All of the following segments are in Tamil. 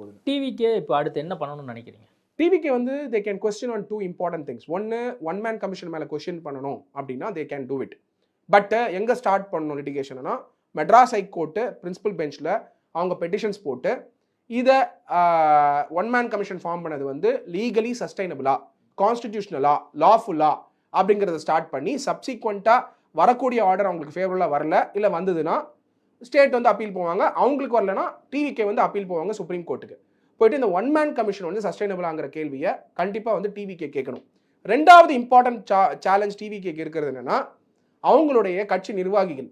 போகுது டிவிக்கே இப்போ அடுத்து என்ன பண்ணணும்னு நினைக்கிறீங்க? டிவிக்கு வந்து they can question on two important things ஒன்று ஒன் மேன் கமிஷன் மேலே கொஸ்டின் பண்ணணும் அப்படின்னா they can do it but எங்கே ஸ்டார்ட் பண்ணணும் லிட்டிகேஷன்னா மெட்ராஸ் ஹைகோர்ட்டு பிரின்சிபல் பெஞ்சில் அவங்க பெட்டிஷன்ஸ் போட்டு இதை ஒன் மேன் கமிஷன் ஃபார்ம் பண்ணது வந்து லீகலி சஸ்டைனபிளா கான்ஸ்டிடியூஷனலா லாஃபுல்லா அப்படிங்கிறத ஸ்டார்ட் பண்ணி சப்சிக்வெண்ட்டாக வரக்கூடிய ஆர்டர் அவங்களுக்கு ஃபேவரலாக வரல இல்லை வந்ததுன்னா ஸ்டேட் வந்து அப்பீல் போவாங்க. அவங்களுக்கு வரலன்னா டிவிகே வந்து அப்பீல் போவாங்க சுப்ரீம் கோர்ட்டுக்கு போயிட்டு இந்த ஒன் மேன் கமிஷன் வந்து சஸ்டைனபிளாங்கிற கேள்வியை கண்டிப்பாக வந்து டிவிகே கேட்கணும். ரெண்டாவது இம்பார்ட்டன்ட் சா சேலஞ்ச் டிவிகேக்கு இருக்கிறது என்னென்னா அவங்களுடைய கட்சி நிர்வாகிகள்.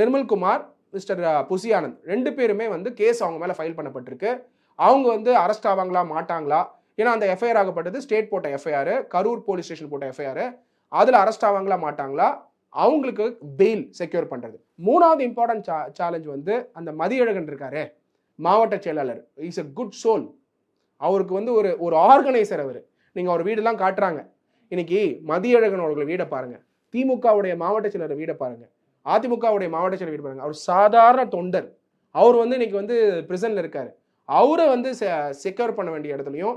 நிர்மல்குமார் மிஸ்டர் புசி ஆனந்த் ரெண்டு பேருமே வந்து கேஸ் அவங்க மேலே ஃபைல் பண்ணப்பட்டிருக்கு. அவங்க வந்து அரெஸ்ட் ஆவாங்களா மாட்டாங்களா? ஏன்னா அந்த எஃப்ஐஆர் ஆகப்பட்டது ஸ்டேட் போட்ட எஃப்ஐஆர் கரூர் போலீஸ் ஸ்டேஷன் போட்ட எஃப்ஐஆர் அதில் அரெஸ்ட் ஆவாங்களா மாட்டாங்களா? அவங்களுக்கு பெயில் செக்யூர் பண்ணுறது மூணாவது இம்பார்ட்டன்ட் சா சேலஞ்ச் வந்து அந்த மதியழகன் இருக்காரு மாவட்ட செயலாளர். இஸ் எ குட் சோல் அவருக்கு வந்து ஒரு ஒரு ஆர்கனைசர் அவர். நீங்கள் அவர் வீடெல்லாம் காட்டுறாங்க. இன்னைக்கு மதியழகன் அவர்கள் வீடை பாருங்கள் திமுகவுடைய மாவட்ட செயலர் வீடை பாருங்கள் அதிமுகவுடைய மாவட்ட செயலர் வீடு பாருங்கள் அவர் சாதாரண தொண்டர். அவர் வந்து இன்னைக்கு வந்து பிரிசன்ல இருக்காரு. அவரை வந்து செக்யூர் பண்ண வேண்டிய இடத்துலையும்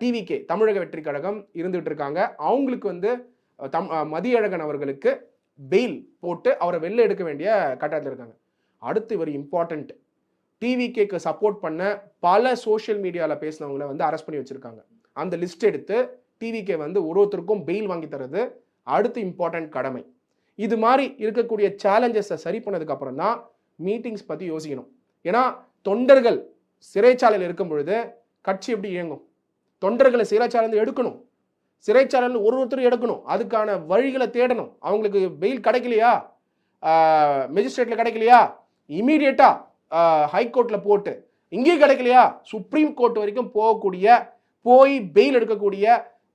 டிவிகே தமிழக வெற்றி கழகம் இருந்துகிட்டு இருக்காங்க. அவங்களுக்கு வந்து தம் மதியழகன் அவர்களுக்கு பெயில் போட்டு அவரை வெளில எடுக்க வேண்டிய கட்டாயத்தில் இருக்காங்க. அடுத்து இவர் இம்பார்ட்டண்ட் டிவிகேக்கு சப்போர்ட் பண்ண பல சோஷியல் மீடியாவில் பேசினவங்களை வந்து அரெஸ்ட் பண்ணி வச்சுருக்காங்க. அந்த லிஸ்ட் எடுத்து டிவிகே வந்து ஒரு ஒருத்தருக்கும் பெயில் வாங்கி தரது அடுத்து இம்பார்ட்டன்ட் கடமை. இது மாதிரி இருக்கக்கூடிய சேலஞ்சஸை சரி பண்ணதுக்கப்புறம் தான் மீட்டிங்ஸ் பற்றி யோசிக்கணும். ஏன்னா தொண்டர்கள் சிறைச்சாலையில் இருக்கும் பொழுது கட்சி எப்படி இயங்கும்? தொண்டர்களை சிறைச்சாலையில் எடுக்கணும். சிறைச்சாலையில் ஒரு ஒருத்தர் எடுக்கணும். அதுக்கான வழிகளை தேடணும். அவங்களுக்கு பெயில் கிடைக்கலையா? மெஜிஸ்ட்ரேட்டில் கிடைக்கலையா? இமீடியட்டாக ஹைகோர்ட்டில் போட்டு. இங்கேயும் கிடைக்கலையா? சுப்ரீம் கோர்ட் வரைக்கும் போகக்கூடிய போய் பெயில் எடுக்கக்கூடிய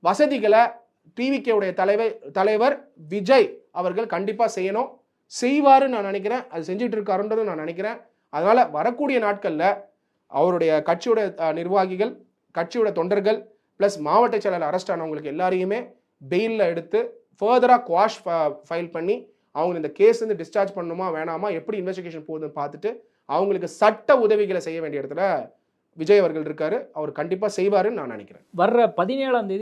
வசதிகளை டிவிகே உடைய தலைவர் தலைவர் விஜய் அவர்கள் கண்டிப்பாக செய்யணும். செய்வாருன்னு நான் நினைக்கிறேன். அது செஞ்சுட்டு இருக்காருன்றதும் நான் நினைக்கிறேன். அதனால் வரக்கூடிய நாட்களில் அவருடைய கட்சியோட நிர்வாகிகள் கட்சியோட தொண்டர்கள் ப்ளஸ் மாவட்ட செயலாளர் அரெஸ்ட் ஆனவங்களுக்கு எல்லாரையுமே பெயிலில் எடுத்து ஃபர்தராக குவாஷ் ஃபைல் பண்ணி அவங்க இந்த கேஸ் வந்து டிஸ்சார்ஜ் பண்ணணுமா வேணாமா எப்படி இன்வெஸ்டிகேஷன் போகுதுன்னு பார்த்துட்டு அவங்களுக்கு சட்ட உதவிகளை செய்ய வேண்டிய இடத்துல விஜய் அவர்கள் இருக்காரு. அவர் கண்டிப்பாக செய்வாருன்னு நான் நினைக்கிறேன். வர்ற பதினேழாம் தேதி